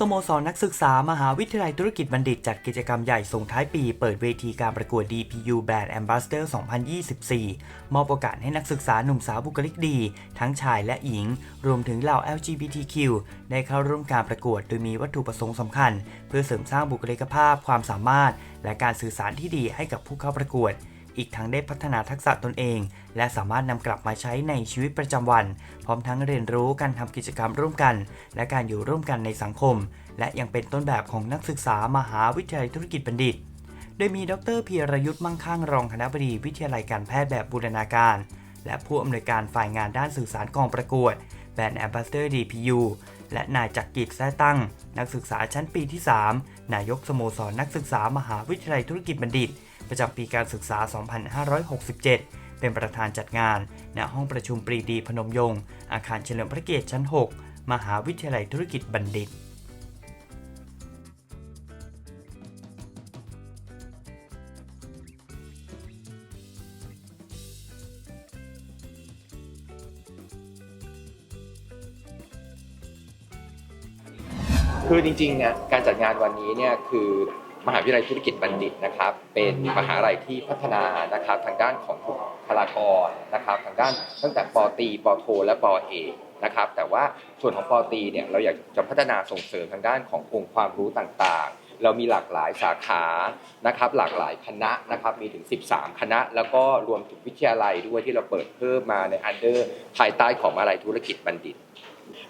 สโมสรนักศึกษามหาวิทยาลัยธุรกิจบัณฑิตจัดกิจกรรมใหญ่ส่งท้ายปีเปิดเวทีการประกวด DPU Brand Ambassador 2024 มอบโอกาสให้นักศึกษาหนุ่มสาวบุคลิกดี ทั้งชายและหญิง รวมถึงเหล่า LGBTQ ได้เข้าร่วมการประกวดโดยมีวัตถุประสงค์สำคัญ เพื่อเสริมสร้างบุคลิกภาพ ความสามารถ และการสื่อสารที่ดีให้กับผู้เข้าประกวด อีกทั้งได้พัฒนาทักษะตนเอง และสามารถนำกลับมาใช้ในชีวิตประจำวัน พร้อมทั้งเรียนรู้การทำกิจกรรมร่วมกัน และการอยู่ร่วมกันในสังคม และยังเป็นต้นแบบของนักศึกษามหาวิทยาลัยธุรกิจบัณฑิต โดยมีดรพีรยุทธ์มั่งคั่งรองคณะบดีวิทยาลัยการแพทย์แบบบูรณาการ และผู้อำนวยการฝ่ายงานด้านสื่อสารกองประกวดแบรนด์แอมบาสเดอร์ DPU และนายจักรกิจแท้ตั้ง นักศึกษาชั้นปีที่ 3 นายกสโมสรนักศึกษามหาวิทยาลัยธุรกิจบัณฑิต ประจำปีการศึกษา 2567 เป็นประธานจัดงาน ณ ห้องประชุมปรีดีพนมยงค์ อาคารเฉลิมพระเกียรติชั้น 6 มหาวิทยาลัยธุรกิจบัณฑิตคือจริงๆเนี่ยการจัดงานวันนี้เนี่ยคือ มหาวิทยาลัยธุรกิจบัณฑิตนะครับ เป็นมหาลัยที่พัฒนานะครับทางด้านของบุคลากรนะครับทางด้านตั้งแต่ปตีปโท และปเอกนะครับแต่ว่าส่วนของปตีเนี่ยเราอยากจะพัฒนาส่งเสริมทางด้านขององค์ความรู้ต่างๆ เรามีหลากหลายสาขานะครับหลากหลายคณะนะครับมีถึง 13 คณะ แล้วก็รวมถึงวิทยาลัยด้วยที่เราเปิดเพิ่มมาในอันเดอร์ภายใต้ของมหาลัยธุรกิจบัณฑิต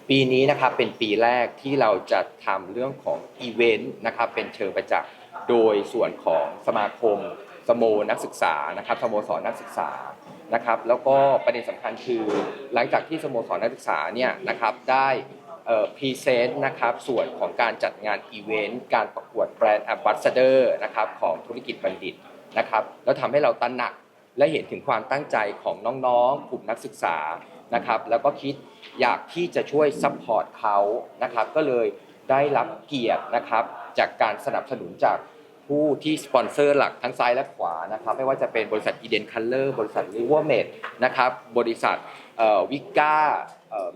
ปีนี้นะครับเป็นปีแรกที่เราจะทำเรื่องของอีเวนต์นะครับเป็นเชิงประจักษ์โดยส่วนของสมาคมสโมนักศึกษานะครับสโมสรนักศึกษานะครับแล้วก็ประเด็นสำคัญคือหลังจากที่สโมสรนักศึกษาเนี่ยนะครับได้พรีเซนต์นะครับส่วนของการจัดงานอีเวนต์การประกวดแบรนด์ a อ b บ s สเดอร์นะครับของธุรกิจบัณฑิตนะครับแล้วทำให้เราตระหนักและเห็นถึงความตั้งใจของน้องๆกลุ่มนักศึกษา นะครับแล้วก็คิดอยากที่จะช่วยซัพพอร์ตเขานะครับก็เลยได้รับเกียรตินะครับจากการสนับสนุนจากผู้ที่สปอนเซอร์หลักทั้งซ้ายและขวานะครับไม่ว่าจะเป็นบริษัทอีเดนคัลเลอร์บริษัทลิเวอร์เมดนะครับบริษัทวิก้า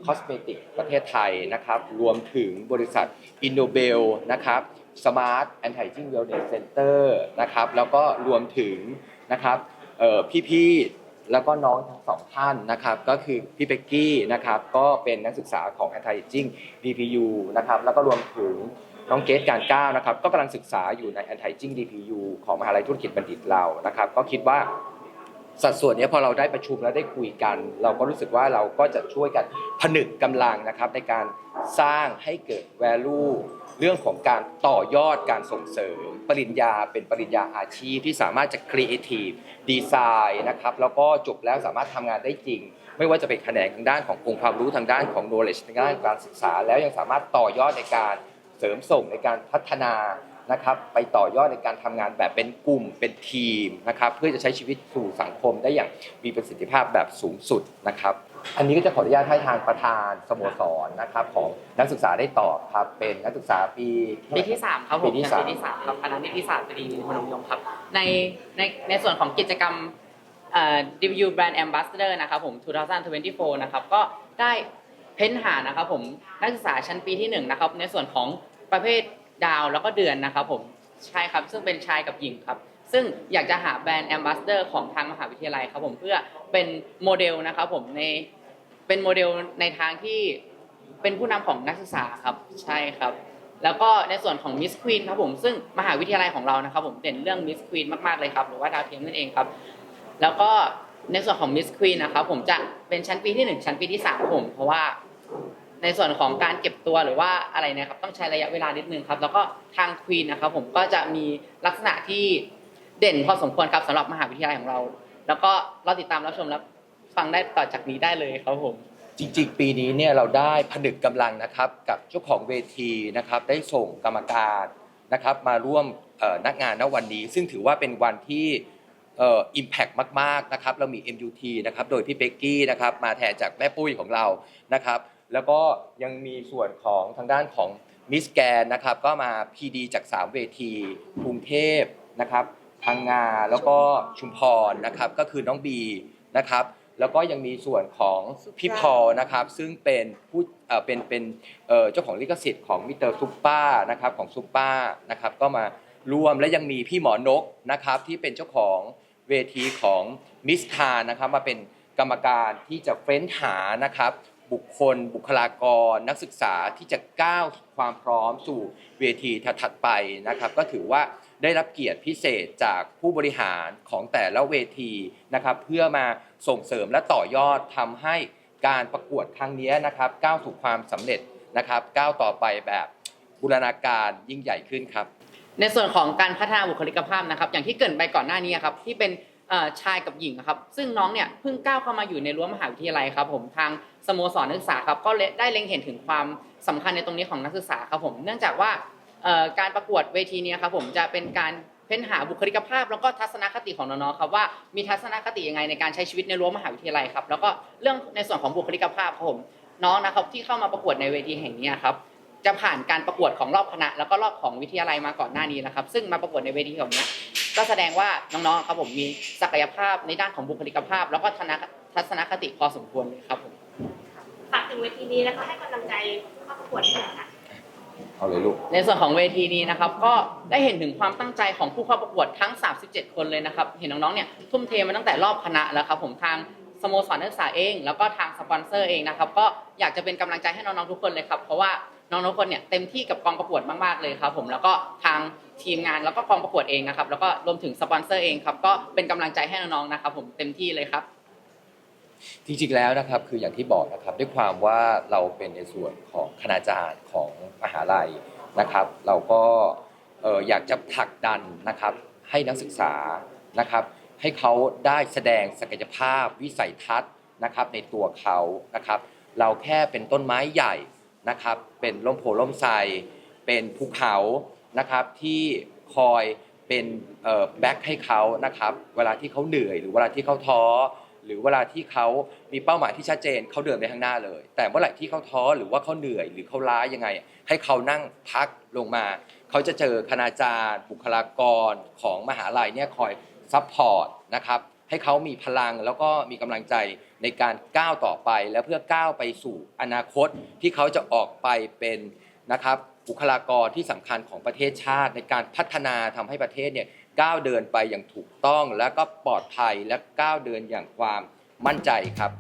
คอสเมติกประเทศไทยนะครับรวมถึงบริษัทอินโนเบลนะครับสมาร์ทแอนตี้จิ้งเวลเนสเซ็นเตอร์นะครับแล้วก็รวมถึงนะครับพี่ๆ แล้วก็น้องทั้งสองท่านนะครับ ก็คือพี่เป็กกี้นะครับ ก็เป็นนักศึกษาของ Anti Aging DPU นะครับ แล้วก็รวมถึงน้องเกตการก้าวนะครับ ก็กำลังศึกษาอยู่ใน Anti Aging DPU ของมหาลัยธุรกิจบัณฑิตเรานะครับ ก็คิดว่าสัดส่วนนี้พอเราได้ประชุมแล้วได้คุยกัน เราก็รู้สึกว่าเราก็จะช่วยกันผนึกกำลังนะครับในการสร้างให้เกิด value เรื่องของการต่อยอดการส่งเสริม ปริญญาเป็นปริญญาอาชีพที่สามารถจะครีเอทีฟดีไซน์นะครับแล้วก็จบแล้วสามารถทำงานได้จริง ไม่ว่าจะเป็นแขนงทางด้านขององค์ความรู้ทางด้านของ knowledge ทางด้านการศึกษา แล้วยังสามารถต่อยอดในการเสริมส่งในการพัฒนา นะครับไปต่อยอดในการทำงานแบบเป็นกลุ่มเป็นทีมนะครับเพื่อจะใช้ชีวิตสู่สังคมได้อย่างมีประสิทธิภาพแบบสูงสุดนะครับ อันนี้ก็จะขออนุญาตให้ทางประธานสโมสรนะครับของนักศึกษาได้ตอบครับเป็นนักศึกษาปีปีที่สามครับผมปีที่สามปีที่สามครับคณะนิติศาสตร์ตรีพนมยงค์ครับในในในส่วนของกิจกรรมเอ่อ DBU Brand Ambassador นะครับผม2024นะครับก็ได้เพ้นหานะครับผมนักศึกษาชั้นปีที่หนึ่งนะครับในส่วนของประเภท ดาวแล้วก็เดือนนะครับผมใช่ครับซึ่งเป็นชายกับหญิงครับ ซึ่งอยากจะหาแบรนด์แอมบาสเดอร์ของทางมหาวิทยาลัยครับผมเพื่อเป็นโมเดลนะครับผมในเป็นโมเดลในทางที่เป็นผู้นำของนักศึกษาครับใช่ครับ แล้วก็ในส่วนของมิสควีนครับผมซึ่งมหาวิทยาลัยของเรานะครับผมเด่นเรื่องมิสควีนมากๆเลยครับหรือว่าดาวเทียมนั่นเองครับ แล้วก็ในส่วนของมิสควีนนะครับผมจะเป็นชั้นปีที่หนึ่งชั้นปีที่สามครับผม เพราะว่า ในส่วนของการเก็บตัวหรือว่าอะไรนะครับต้องใช้ระยะเวลานิดนึงครับ แล้วก็ทางควีนนะครับ ผมก็จะมีลักษณะที่เด่นพอสมควรครับสำหรับมหาวิทยาลัยของเรา แล้วก็เราติดตามรับชมแล้วฟังได้ต่อจากนี้ได้เลยครับผมจริงๆ ปีนี้เนี่ยเราได้ผนึกกำลังนะครับกับเจ้าของเวทีนะครับได้ส่งกรรมการนะครับมาร่วมนักงานณวันนี้ ซึ่งถือว่าเป็นวันที่อิมแพกมากๆนะครับเรามี MUT นะครับโดยพี่เป๊กกี้นะครับมาแทนจากแม่ปุ้ยของเรานะครับ แล้วก็ยังมีส่วนของทางด้านของมิสแกนนะครับก็มา PD จาก 3 เวทีกรุงเทพนะครับพังงาแล้วก็ชุมพรนะครับก็คือน้องบีนะครับแล้วก็ยังมีส่วนของพี่พอลนะครับซึ่งเป็นผู้เป็นเป็นเจ้าของลิขสิทธิ์ของมิสเตอร์ซุปเปอร์นะครับของซุปเปอร์นะครับก็มาร่วมและยังมีพี่หมอนกนะครับที่เป็นเจ้าของเวทีของมิสทานะครับมาเป็นกรรมการที่จะเฟ้นหานะครับ บุคคล บุคลากร นักศึกษาที่จะก้าวความพร้อมสู่เวทีถัดๆไปนะครับ ก็ถือว่าได้รับเกียรติพิเศษจากผู้บริหารของแต่ละเวทีนะครับ เพื่อมาส่งเสริมและต่อยอดทำให้การประกวดครั้งนี้นะครับ ก้าวสู่ความสำเร็จนะครับก้าวต่อไปแบบบูรณาการยิ่งใหญ่ขึ้นครับ ในส่วนของการพัฒนาบุคลิกภาพนะครับ อย่างที่เกรินไปก่อนหน้านี้ครับที่เป็น ชายกับหญิงครับ ซึ่งน้องเนี่ยเพิ่งก้าวเข้ามาอยู่ในรั้วมหาวิทยาลัยครับ ผมทางสโมสรนักศึกษาครับก็ได้เล็งเห็นถึงความสำคัญในตรงนี้ของนักศึกษาครับผม เนื่องจากว่าเอ่อการประกวดเวทีนี้ครับผมจะเป็นการเพ้นหาบุคลิกภาพ แล้วก็ทัศนคติของน้องๆครับว่ามีทัศนคติยังไงในการใช้ชีวิตในรั้วมหาวิทยาลัยครับแล้วก็เรื่องในส่วนของบุคลิกภาพครับผมน้องนะครับที่เข้ามาประกวดในเวทีแห่งนี้ครับ จะผ่านการประกวดของรอบคณะ แล้วก็รอบของวิทยาลัยมาก่อนหน้านี้นะครับ ซึ่งมาประกวดในเวทีแบบเนี้ยก็แสดงว่าน้องๆครับผมมีศักยภาพในด้านของบุคลิกภาพ แล้วก็ทัศนทัศนคติพอสมควรเลยครับผมฝากถึงเวทีนี้แล้วก็ให้กำลังใจผู้เข้าประกวดด้วยค่ะเอาเลยลูกในส่วนของเวทีนี้นะครับก็ได้เห็นถึงความตั้งใจของผู้เข้าประกวดทั้ง 37 คนเลยนะครับ เห็นน้องๆเนี่ยทุ่มเทมาตั้งแต่รอบคณะแล้วครับผมทางสโมสรนักศึกษาเอง แล้วก็ทางสปอนเซอร์เองนะครับก็อยากจะเป็นกำลังใจให้น้องๆทุกคนเลยครับเพราะว่า น้องๆทุกคนเนี่ยเต็มที่กับกองประกวดมากๆเลยครับผมแล้วก็ทางทีมงานแล้วก็กองประกวดเองนะครับแล้วก็รวมถึงสปอนเซอร์เองครับก็เป็นกำลังใจให้น้องๆนะครับผมเต็มที่เลยครับ จริงๆแล้วนะครับคืออย่างที่บอกนะครับด้วยความว่าเราเป็นในส่วนของคณาจารย์ของมหาลัยนะครับ เราก็เอ่ออยากจะผลักดันนะครับให้นักศึกษานะครับให้เขาได้แสดงศักยภาพวิสัยทัศน์นะครับในตัวเขานะครับ เราแค่เป็นต้นไม้ใหญ่ นะครับ เป็นร่มโพล่มไทรเป็นภูเขานะครับที่คอยเป็นแบ็คให้เขานะครับ เวลาที่เขาเหนื่อย หรือเวลาที่เขาท้อหรือเวลาที่เขามีเป้าหมายที่ชัดเจนเขาเดินไปข้างหน้าเลย แต่เมื่อไหร่ที่เขาท้อหรือว่าเขาเหนื่อยหรือเขาล้ายังไง ให้เขานั่งพักลงมา เขาจะเจอคณาจารย์ บุคลากรของมหาลัยเนี่ยคอยซัพพอร์ตนะครับ ให้เขามีพลังแล้วก็มีกำลังใจในการก้าวต่อไป และเพื่อก้าวไปสู่อนาคตที่เขาจะออกไปเป็นนะครับบุคลากรที่สำคัญของประเทศชาติ ในการพัฒนาทำให้ประเทศเนี่ยก้าวเดินไปอย่างถูกต้อง และก็ปลอดภัยและก้าวเดินอย่างความมั่นใจครับ